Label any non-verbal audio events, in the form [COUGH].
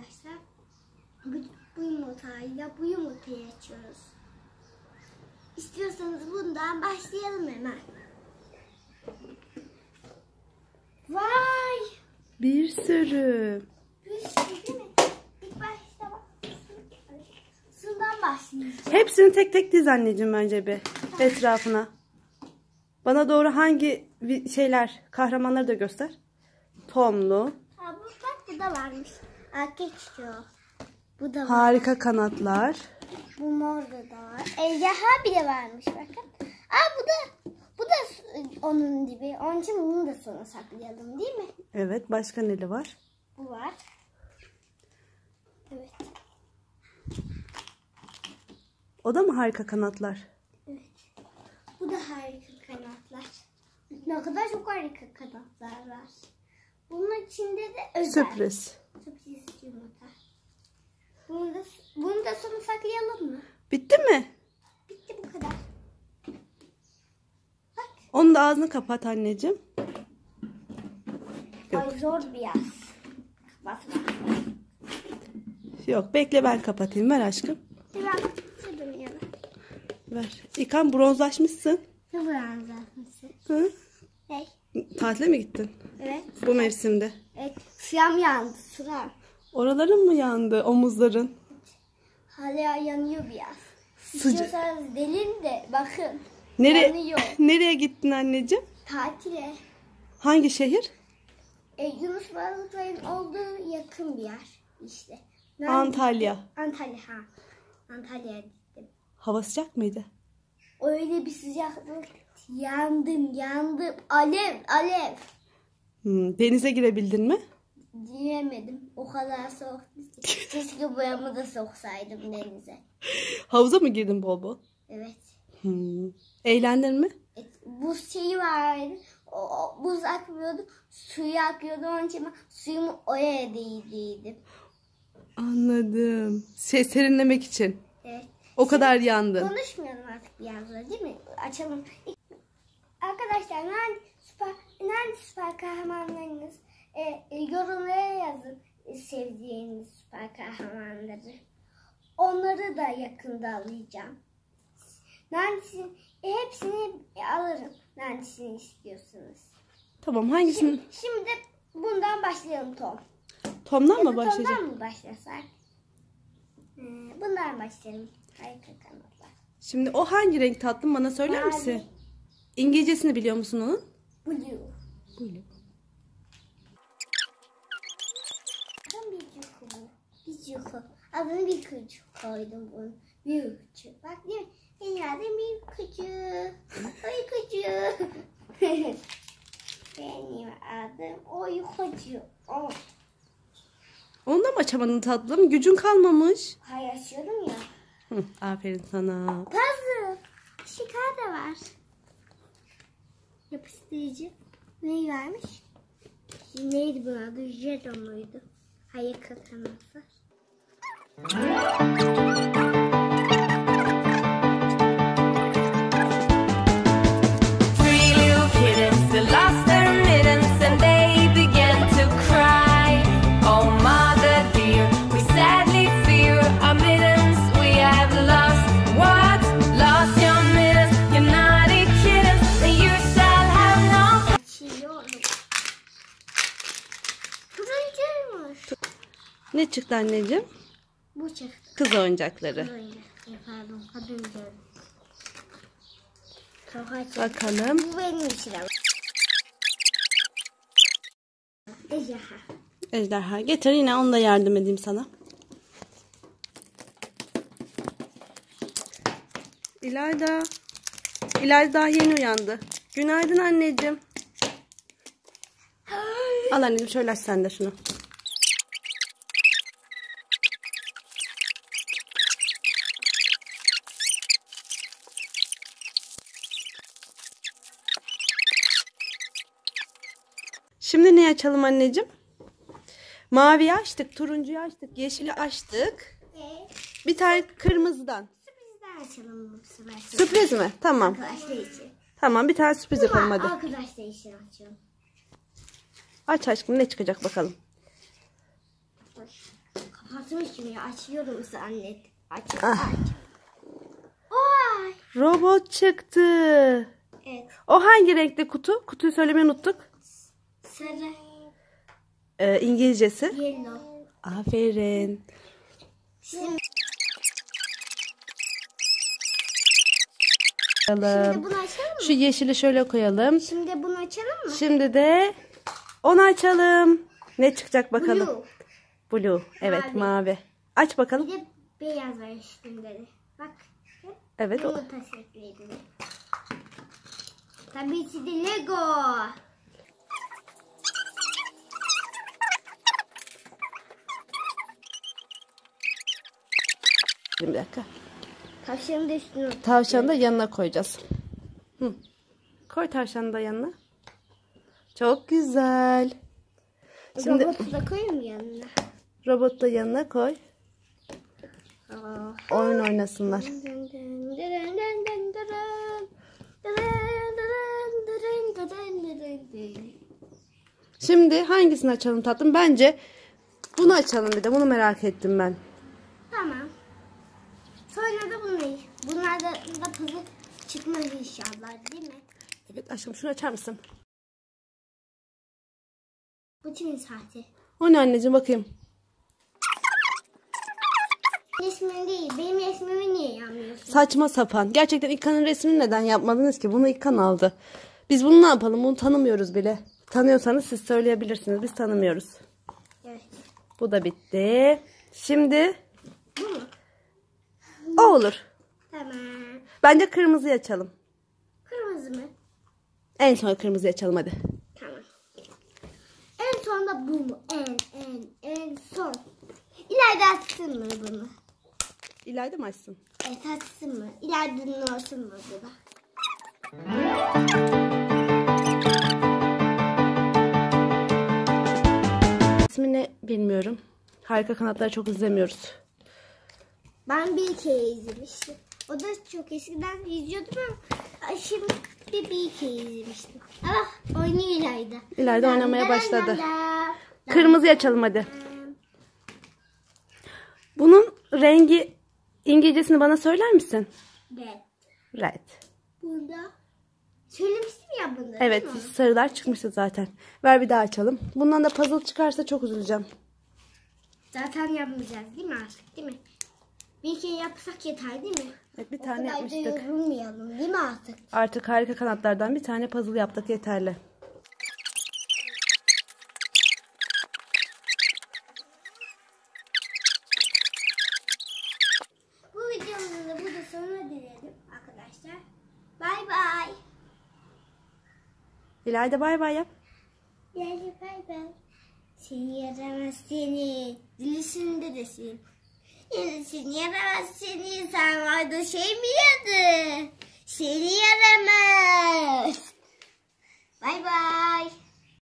arkadaşlar. Bu, yumurtayla bu yumurtayı açıyoruz. İstiyorsanız bundan başlayalım hemen. Vay! Bir sürü. Bir sürü değil mi? İlk başta bak. Şundan başlayacağım. Hepsini tek tek diz anneciğim bence bir etrafına. Bana doğru hangi şeyler, kahramanları da göster. Tomlu, Ha, bu bak bu da varmış. Erkek çıkıyor. Bu da var. harika kanatlar. Bu morda da var. Ejderha bile varmış bakın. Aa bu da bu da onun gibi. Onun için bunu da sonra saklayalım değil mi? Evet, başka neli var? Bu var. Evet. O da mı harika kanatlar? Evet. Bu da harika kanatlar. Ne kadar çok harika kanatlar var. Bunun içinde de özel. Sürpriz. Bunu da, bunu da sonra saklayalım mı? Bitti mi? Bitti bu kadar. Bak. Onun da ağzını kapat anneciğim. Yok. Ay zor biraz. Kapatma. Yok, bekle ben kapatayım. Ver aşkım. Bir ben şuradan yana. Ver. İlkan bronzlaşmışsın. Ne bu anlatması? Hı? Hey. Tatile mi gittin? Evet. Bu mevsimde. Evet. Suyam yandı. Suram. Oraların mı yandı? Omuzların? Hala yanıyor biraz. Sıcak. İstiyorsanız delin de bakın. Nereye, Yanıyor. [LAUGHS] nereye gittin anneciğim? Tatile. Hangi şehir? E, Yunus balıkların olduğu yakın bir yer işte. Ben- Antalya. Antalya ha. Antalya'ya gittim. Hava sıcak mıydı? Öyle bir sıcaklık. Yandım yandım. Alev alev. Hmm, denize girebildin mi? Diyemedim. O kadar soğuk. [LAUGHS] Keşke boyamı da soksaydım denize. Havuza mı girdin bol bol? Evet. Hmm. Eğlendin mi? E, buz şeyi vardı. O, o buz akmıyordu. Suyu akıyordu. Onun için ben suyumu oraya değdiydim. Anladım. Şey, serinlemek için. Evet. O kadar yandın. Konuşmayalım artık biraz değil mi? Açalım. Arkadaşlar nerede süper, nerede süper kahramanlarınız? E, e, yorumlara yazın e, sevdiğiniz süper kahramanları. Onları da yakında alacağım. Neredesini, e, hepsini alırım. Neredesini istiyorsanız. Tamam hangisini? Şimdi de bundan başlayalım Tom. Tom'dan Ya mı da başlayacağım? Tom'dan mı başlasak? Ee, bundan başlayalım. Harika kanatlar. Şimdi o hangi renk tatlım bana söyler Mavi. misin? İngilizcesini biliyor musun onun? Blue. Blue. Bakın bir cuku bu. Cuku. Adını bir kucu koydum bunun. Bir kucu. Bak değil mi? Adım bir kucu. Oy kucu. [LAUGHS] Benim adım oy kucu. Oh. Onu da mı açamadın tatlım? Gücün kalmamış. Hay açıyorum ya. Hı, aferin sana. Puzzle. Şeker de var. Yapıştırıcı. Neyi vermiş? Neydi bunun adı? Jeton muydu? Hayır kakanası. Ne çıktı anneciğim? Bu çıktı. Kız oyuncakları. Böyle. Pardon kadın diyorum. Bakalım. Bu benim için ama. Ejderha. Ejderha. Getir yine onu da yardım edeyim sana. İlayda. İlayda daha yeni uyandı. Günaydın anneciğim. Al anneciğim şöyle aç sen de şunu. Açalım anneciğim? Maviyi açtık, turuncuyu açtık, yeşili açtık. Ve Bir tane kırmızıdan. sürprizden açalım bu sefer. Sürpriz mi? Tamam. Arkadaşlar için. Tamam bir tane sürpriz yapalım hadi. Arkadaşlar için açıyorum. Aç aşkım ne çıkacak bakalım. Kapatmışım ya açıyorum zannet. Aç Ah. aç. Oy. Robot çıktı. Evet. O hangi renkli kutu? Kutuyu söylemeyi unuttuk. Sarı. Ee, İngilizcesi. Yellow. Aferin. Şimdi, şimdi bunu açalım mı? Şu yeşili şöyle koyalım. Şimdi bunu açalım mı? Şimdi de onu açalım. Ne çıkacak bakalım. Blue. Blue. Evet Mavi. mavi. Aç bakalım. Bir de beyaz var üstünde de. Bak. Evet. Yumurta şekliydi. Tabii ki de Lego. Bir dakika. Tavşanın da üstüne. Tavşanı da yanına koyacağız. Hı. Koy tavşanı da yanına. Çok güzel. Şimdi Robotu da koyayım mı yanına? robotu da yanına koy. Aa. Oyun oynasınlar. Şimdi hangisini açalım tatlım? Bence bunu açalım bir de. Bunu merak ettim ben. Tamam. Sonra da bunu. Bunlar da, da puzzle çıkmaz inşallah değil mi? Evet aşkım şunu açar mısın? Bu kimin saati? O ne anneciğim bakayım. Resmim değil. Benim resmimi niye yapmıyorsun? Saçma sapan. Gerçekten İlkan'ın resmini neden yapmadınız ki? Bunu İlkan aldı. Biz bunu ne yapalım? Bunu tanımıyoruz bile. Tanıyorsanız siz söyleyebilirsiniz. Biz tanımıyoruz. Evet. Bu da bitti. Şimdi Bu mu? o olur. Tamam. Bence kırmızıyı açalım. Kırmızı mı? En son kırmızıyı açalım hadi. Tamam. En son da bu mu? En en en son. İleride açsın mı bunu? İlayda mı açsın? Evet açsın mı? İleride olsun mu bu da? İsmini bilmiyorum. Harika kanatları çok izlemiyoruz. Ben bir kere izlemiştim. O da çok eskiden izliyordum ama şimdi bir kere izlemiştim. Ah oynuyor İlayda. İlayda oynamaya La la başladı. la la. Kırmızıyı açalım hadi. Bunun rengi İngilizcesini bana söyler misin? Ve Red. bunda söylemiştim ya bunda. Evet sarılar çıkmıştı zaten. Ver bir daha açalım. Bundan da puzzle çıkarsa çok üzüleceğim. Zaten yapmayacağız değil mi artık değil mi? Bir kere yapsak yeter değil mi? Evet bir O tane yapmıştık. yorulmayalım değil mi artık? Artık harika kanatlardan bir tane puzzle yaptık yeterli. Bu videomuzun da burada sonuna dilerim arkadaşlar. Bay bay. İlayda bay bay yap. Yani bay bay. Seni yaramaz seni. Dilisinde desin. Yani seni yaramaz seni. Sen orada şey mi yedin? Seni yaramaz. Bay bay.